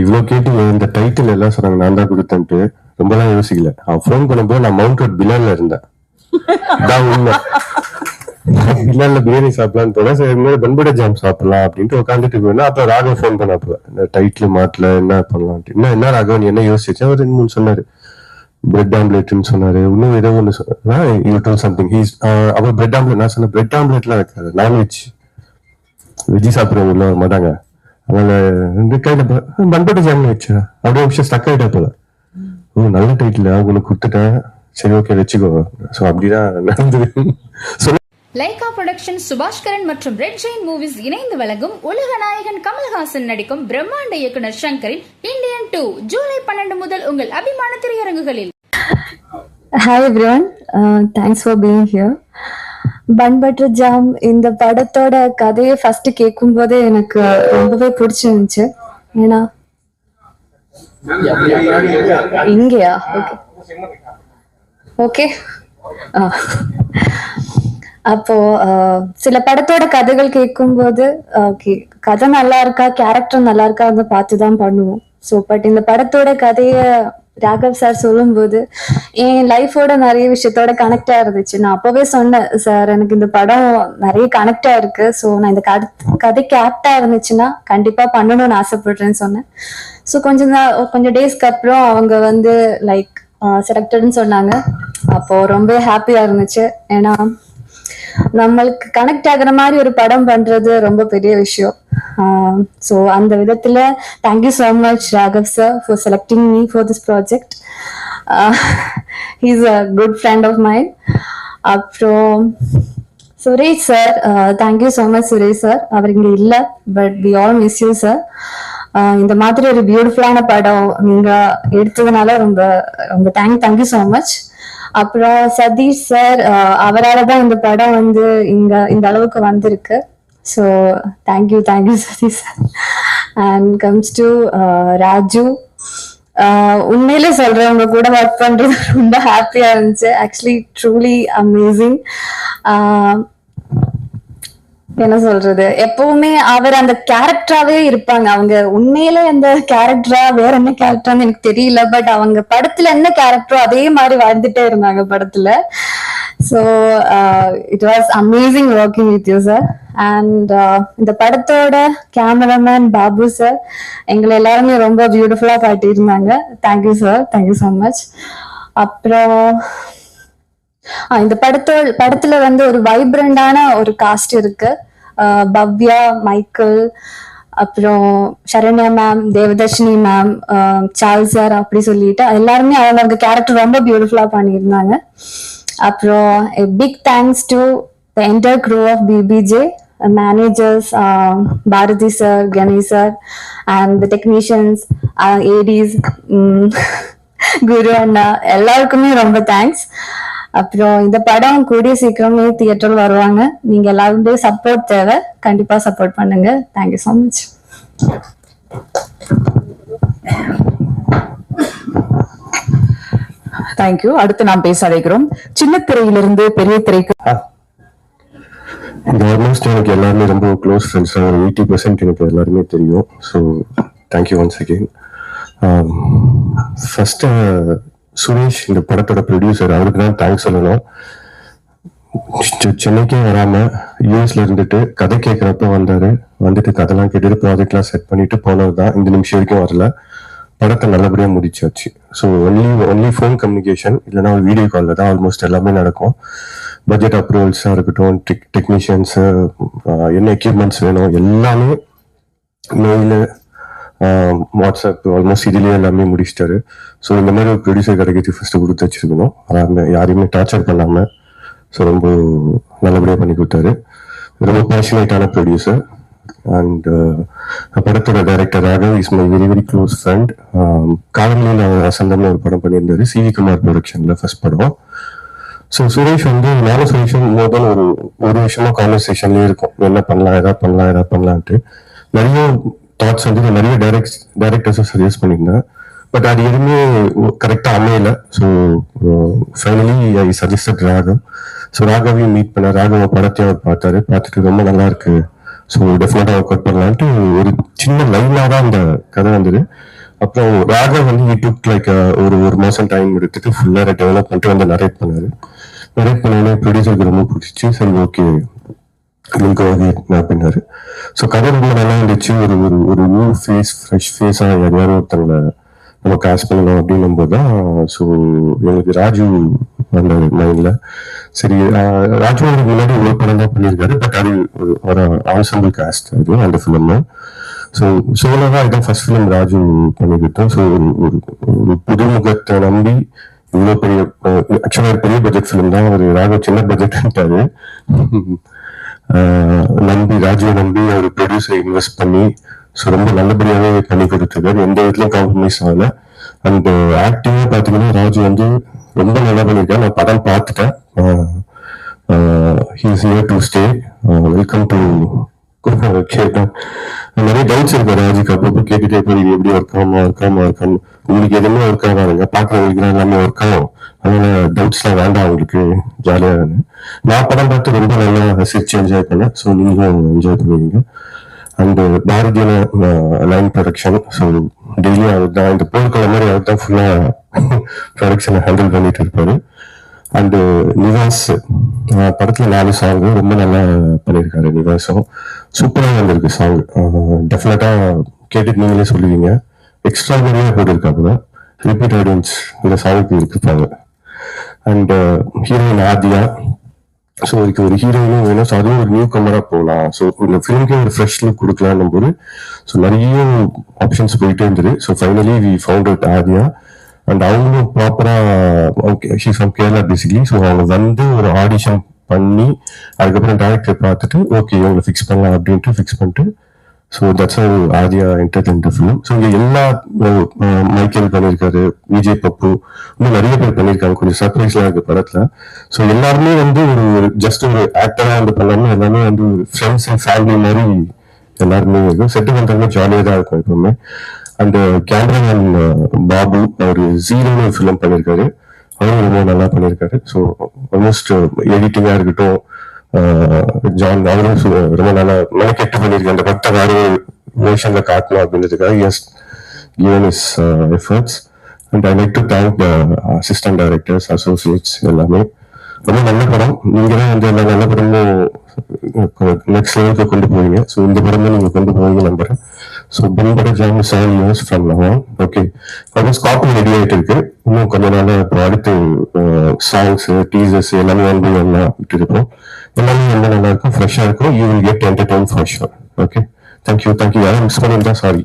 இவ்வளோ கேட்டு இந்த டைட்டில் எல்லாம் சொன்னாங்க நான் தான் கொடுத்தேன்ட்டு. ரொம்பலாம் யோசிக்கல. அவன் ஃபோன் பண்ணும்போது நான் மவுண்ட் ரோட் பிலால இருந்தேன். இதான் உண்மை. பிலால பிரியாணி சாப்பிடலான்னு போனேன் சரி இந்த மாதிரி பண்புட ஜாம் சாப்பிடலாம் அப்படின்ட்டு உட்காந்துட்டு போயிருந்தேன் அப்ப ராகவ் ஃபோன் பண்ணாப்புல இந்த டைட்டில் மாட்டல என்ன பண்ணலான்ட்டு என்ன என்ன ராகவ் என்ன யோசிச்சு? அவர் ரெண்டு மூணு சொன்னாரு. பிரெட் ஆம்லெட்னு சொன்னாரு. இன்னும் ஏதோ ஒன்று சொன்னா சம்திங் ஹீஸ் அப்புறம் பிரெட் ஆம்லெட் நான் சொன்னேன் பிரெட் ஆம்லெட்லாம் வைக்காது. நான்வெஜ் வெஜ்ஜி சாப்பிட்றவங்க உள்ள வர மாட்டாங்க. அதனால இந்த கையில பண்பட்டு ஜாம் வச்சா அப்படியே விஷயம் ஸ்டக் ஆயிட்டா போல. ஓ நல்ல டைட்டில் உங்களுக்கு கொடுத்துட்டேன். சரி ஓகே வச்சுக்கோ. ஸோ அப்படிதான் நடந்தது. சொல்ல. லைகா புரொடக்ஷன் சுபாஷ்கரன் மற்றும் ரெட் ஜெயின் மூவிஸ் இணைந்து வழங்கும் உலக நாயகன் கமல்ஹாசன் நடிக்கும் பிரம்மாண்ட இயக்குனர் ஷங்கரின் இந்தியன் டூ ஜூலை பன்னெண்டு முதல் உங்கள் அபிமான திரையரங்குகளில். Hi everyone thanks for being here bun butter jam இந்த படத்தோட கதையை ஃபர்ஸ்ட் கேட்கும்போதே எனக்கு ரொம்பவே பிடிச்சிருந்துச்சு. ஏன்னா இங்கேயா? ஓகே ஓகே அப்போ ஆஹ், சில படத்தோட கதைகள் கேட்கும்போது ஓகே கதை நல்லா இருக்கா கேரக்டர் நல்லா இருக்கா அதை பார்த்து தான் பண்ணுவோம். ஸோ பட் இந்த படத்தோட கதையை ராகவ் சார் சொல்லும்போது என் லைஃபோட நிறைய விஷயத்தோட கனெக்டா இருந்துச்சு. நான் அப்பவே சொன்னேன் சார் எனக்கு இந்த படம் நிறைய கனெக்டா இருக்கு. ஸோ நான் இந்த கதை கதைக்கு ஆப்டா இருந்துச்சுன்னா கண்டிப்பா பண்ணணும்னு ஆசைப்படுறேன்னு சொன்னேன். ஸோ கொஞ்சம் கொஞ்சம் டேஸ்க்கு அப்புறம் அவங்க வந்து லைக் செலக்டட்னு சொன்னாங்க. அப்போ ரொம்ப ஹாப்பியா இருந்துச்சு. ஏன்னா நம்மளுக்கு கனெக்ட் ஆகுற மாதிரி ஒரு படம் பண்றது ரொம்ப பெரிய விஷயம். ஸோ அந்த விதத்துல thank you so much Raghav sir for selecting me for this project he's a good friend of mind அப்புறம் Suresh sir thank you so much Suresh sir அவர் இங்க இல்லை but we all miss you sir இந்த மாதிரி ஒரு பியூட்டிஃபுல்லான படம் நீங்க எடுத்ததுனால ரொம்ப ரொம்ப தேங்க் தேங்க்யூ ஸோ மச் அப்புறம் சதீஷ் சார் அவரால் தான் இந்த படம் வந்து இங்க இந்த அளவுக்கு வந்திருக்கு. So thank you thank you Satish sir and comes to Raju. உண்மையில உண்மையிலே சொல்றேன் உங்க கூட ஒர்க் பண்றது ரொம்ப ஹாப்பியா இருந்துச்சு. ஆக்சுவலி ட்ரூலி அமேசிங் என்ன சொல்றது? எப்பவுமே அவர் அந்த கேரக்டராவே இருப்பாங்க. அவங்க உண்மையிலே அந்த கேரக்டரா வேற என்ன கேரக்டரான்னு எனக்கு தெரியல. பட் அவங்க படத்துல என்ன கேரக்டரோ அதே மாதிரி வாழ்ந்துட்டே இருந்தாங்க படத்துல. So it was amazing working with you sir and இந்த படத்தோட கேமராமேன் பாபு சார் எங்களை எல்லாருமே ரொம்ப பியூட்டிஃபுல்லா காட்டியிருந்தாங்க. Thank you sir thank you so much அப்புறம் இந்த படத்தோ படத்துல வந்து ஒரு வைப்ரண்டான ஒரு காஸ்ட் இருக்கு. ஆஹ் பவ்யா மைக்கேல் அப்புறம் Saranya ma'am Devadarshini ma'am Charle sir அப்படி சொல்லிட்டு எல்லாருமே அவங்க கேரக்டர் ரொம்ப பியூட்டிஃபுல்லா பண்ணியிருந்தாங்க. அப்புறம் big thanks to the entire crew of BBJ managers Bharathi sir Ganesh sir and the technicians ADs Guru அண்ணா எல்லாருக்குமே ரொம்ப தேங்க்ஸ் அப்புறம் இந்த படம் கூடிய சீக்கிரமே தியேட்டர் வருவாங்க. நீங்க எல்லாருமே சப்போர்ட் தேவை. கண்டிப்பா சப்போர்ட் பண்ணுங்க. தேங்க்யூ ஸோ மச் தேங்க்யூ அடுத்து நாம் பேச அழைக்கிறோம். சின்ன திரையிலிருந்து பெரிய திரைக்கு இந்த ஆல்மோஸ்ட் எனக்கு எல்லாருமே ரொம்ப க்ளோஸ் ஃப்ரெண்ட்ஸ் ஒரு எயிட்டி பர்சன்ட் எனக்கு எல்லாருமே தெரியும். So thank you once again first Suresh இந்த படத்தோட ப்ரொடியூசர் அவருக்கு தான் தேங்க்ஸ் சொல்லணும். சென்னைக்கே வராம யூஎஸ்ல இருந்துட்டு கதை கேட்கறப்ப வந்தாரு. வந்துட்டு கதைலாம் கேட்டுட்டு ப்ராஜெக்ட்லாம் செட் பண்ணிட்டு போனது தான். இந்த நிமிஷம் வரைக்கும் வரல. படத்தை நல்லபடியா முடிச்சாச்சு. So only only phone communication இல்லைன்னா ஒரு வீடியோ காலில் தான் ஆல்மோஸ்ட் எல்லாமே நடக்கும். பட்ஜெட் அப்ரூவல்ஸாக இருக்கட்டும் டெக் டெக்னீஷியன்ஸு என்ன எக்யூப்மெண்ட்ஸ் வேணும் எல்லாமே மெயில் வாட்ஸ்அப் ஆல்மோஸ்ட் இதுலேயே எல்லாமே முடிச்சிட்டாரு. ஸோ இந்த மாதிரி ஒரு ப்ரொடியூசர் கிடைக்கிறது ஃபர்ஸ்ட் கொடுத்து வச்சிருக்கணும். யாருமே யாரையுமே டார்ச்சர் பண்ணாமல் ஸோ ரொம்ப நல்லபடியாக பண்ணி கொடுத்தாரு. ரொம்ப பேஷனேட்டான ப்ரொடியூசர் அண்ட் படத்தோட director Raghav is my very very close friend காவலில் சந்தம்னு ஒரு படம் பண்ணியிருந்தாரு. சிவி குமார் ப்ரொடக்ஷனில் ஃபர்ஸ்ட் படம். ஸோ சுரேஷ் வந்து நானும் சுரேஷும் முதல் ஒரு ஒரு விஷயமா கான்வர்சேஷன்லேயே இருக்கும். என்ன பண்ணலாம் எதா பண்ணலாம் எதா பண்ணலான்ட்டு. நிறைய தாட்ஸ் வந்து நான் நிறைய டைரக்ட் டைரக்டர்ஸும் சஜஸ்ட் பண்ணியிருந்தேன். பட் அது எதுவுமே கரெக்டாக அமையல. So finally I suggested Raghav. So ராகவையும் meet பண்ண ராகவ படத்தையும் அவர் பார்த்தாரு. பார்த்துட்டு ரொம்ப நல்லா இருக்கு. ஸோ டெஃபினட்டாக ஒர்க் அவுட் பண்ணலான்ட்டு ஒரு சின்ன லைனாக தான் அந்த கதை வந்தது. அப்புறம் ராகவ் வந்து ஈ டுக் லைக் ஒரு ஒரு மாதம் டைம் எடுத்துட்டு ஃபுல்லாக டெவலப் பண்ணிட்டு வந்து நரேட் பண்ணாரு. நரேட் பண்ணோடனே ப்ரொடியூசருக்கு ரொம்ப பிடிச்சிச்சு. சரி ஓகே நான் அப்படின்னாரு ஸோ கதை ரொம்ப நல்லா இருந்துச்சு. ஒரு ஒரு ஒரு நியூ ஃபேஸ் ஃப்ரெஷ் ஃபேஸாக யாரையாவது ஒருத்தவங்க நம்ம காசு பண்ணணும் அப்படின்னும் போது தான் ஸோ எங்களுக்கு ராஜு வந்தார் மைண்டில் சரி ராஜு முன்னாடி ஒரு படம் தான் பண்ணியிருக்காரு பட் அது ஒரு- ஒரு ஆன்சம்பிள் காஸ்ட் அது அந்த ஃபிலிம் ஸோ சோலோவா இதான் ஃபர்ஸ்ட் ஃபிலிம் ராஜு பண்ணிக்கிட்டோம். ஸோ ஒரு ஒரு ஒரு புதுமுகத்தை நம்பி இவ்வளோ பெரிய ஆக்சுவலாக பெரிய பட்ஜெட் ஃபிலிம் தான். ஒரு ராஜா சின்ன பட்ஜெட்ன்ட்டாரு நம்பி ராஜுவை நம்பி ஒரு ப்ரொடியூசர் இன்வெஸ்ட் பண்ணி ஸோ ரொம்ப நல்லபடியாகவே பண்ணி கொடுத்துருக்காரு எந்த விதத்துலையும் காம்ப்ரமைஸ் ஆகல. அண்ட் ஆக்டிங்காக பார்த்தீங்கன்னா ராஜு வந்து ரொம்ப நல்லா பண்ணியிருக்காரு நான் படம் பார்த்துட்டேன். He's here to stay welcome to கேட்டேன் நிறைய டவுட்ஸ் இருக்கு ராஜுக்கு. அப்பப்போ கேட்டுட்டே போய் எப்படி ஒர்க் ஆகுமா ஒர்க் ஆகுமா ஒர்க் ஆகும். உங்களுக்கு எதுவுமே ஒர்க் ஆகாதுங்க. பார்க்குறவங்களுக்கு எல்லாமே ஒர்க் ஆகும். அதனால டவுட்ஸ்லாம் வேண்டாம் உங்களுக்கு ஜாலியாக நான் படம் பார்த்து ரொம்ப நல்லா ரசிச்சு என்ஜாய் பண்ணேன். ஸோ நீங்களும் என்ஜாய் பண்ணுவீங்க அண்ட் பாரதியான லைன் ப்ரொடக்ஷன் ஸோ டெய்லி அவர் தான் இந்த போர்க்கள மாதிரி அவர் தான் ஃபுல்லாக ப்ரொடக்ஷனை ஹேண்டில் பண்ணிட்டு இருப்பார். அண்டு நிவாஸ் படத்தில் நாலு சாங் ரொம்ப நல்லா பண்ணியிருக்காரு நிவாஸும் சூப்பராக வந்திருக்கு சாங் டெஃபினட்டாக கேட்டுட்டு நீங்களே சொல்லுவீங்க. எக்ஸ்ட்ராடனரியாக போட்டிருக்காங்க ரிப்பீட் ஆடியன்ஸ் இந்த சாங்குக்கு இருப்பாங்க. And heroine uh, Aadhiya. So இதுக்கு ஒரு ஹீரோயினும் வேணும் ஸோ அதுவும் ஒரு நியூ கமராக போகலாம் ஸோ இந்த ஃபிலிம்க்கே ஒரு ஃப்ரெஷ் லுக் கொடுக்கலான்னும் போது ஸோ நிறைய ஆப்ஷன்ஸ் போயிட்டே இருந்தது. So finally we found out Aadhiya. And அவங்களும் ப்ராப்பராக she from Kerala basically so அவங்க வந்து ஒரு ஆடிஷன் பண்ணி அதுக்கப்புறம் டேரக்டர் பார்த்துட்டு ஓகே இவங்களை ஃபிக்ஸ் பண்ணலாம் அப்படின்ட்டு ஃபிக்ஸ் பண்ணிட்டு so that's Aadhiya entertainment film so இங்கே எல்லா மைக்கேல் பண்ணியிருக்காரு விஜய் பப்பு இன்னும் நிறைய பேர் பண்ணியிருக்காங்க கொஞ்சம் சர்ப்ரைஸ்லாம் இருக்கு படத்தில். ஸோ எல்லாருமே வந்து ஒரு ஜஸ்ட் ஒரு ஆக்டராக வந்து பண்ணாமல் எல்லாமே வந்து ஃப்ரெண்ட்ஸ் அண்ட் ஃபேமிலி மாதிரி எல்லாருமே இருக்கும். செட்டு பண்ணுறதுமே ஜாலியாக தான் இருக்கும் எப்பவுமே. அண்ட் கேமராமேன் பாபு அவர் ஜீரோன்னு ஒரு ஃபிலிம் பண்ணியிருக்காரு அவரும் ரொம்ப நல்லா பண்ணியிருக்காரு ஸோ ஆல்மோஸ்ட் எடிட்டிங்காக இருக்கட்டும் ஜான் அவரும் ரொம்ப நல்லா மெனக்கெட்டு பண்ணியிருக்காரு. அந்த படத்தை வேற வேஷன்ல காட்டணும் அப்படின்றதுக்காக எஸ் given is efforts and I like to thank assistant directors associates எல்லாமே. ரொம்ப நல்ல படம். நீங்க தான் வந்து எல்லா நல்ல படமும் நெக்ஸ்ட் லெவலுக்கு கொண்டு போவீங்க. ஸோ இந்த படமும் நீங்க கொண்டு போவீங்க நம்புறேன். So bun butter jam seven years from now on okay அப்புறம் காப்பி ரெடி ஆகிட்டு இருக்கு. இன்னும் கொஞ்ச நாள் இப்போ அடுத்து சாங்ஸ் டீசர்ஸ் எல்லாமே வந்து எல்லாம் விட்டு இருக்கோம் எல்லாமே ரொம்ப நல்லா இருக்கும் ஃப்ரெஷ்ஷாக இருக்கும். You will get entertain for sure okay thank you thank you யாரும் மிஸ் பண்ணியிருந்தா சாரி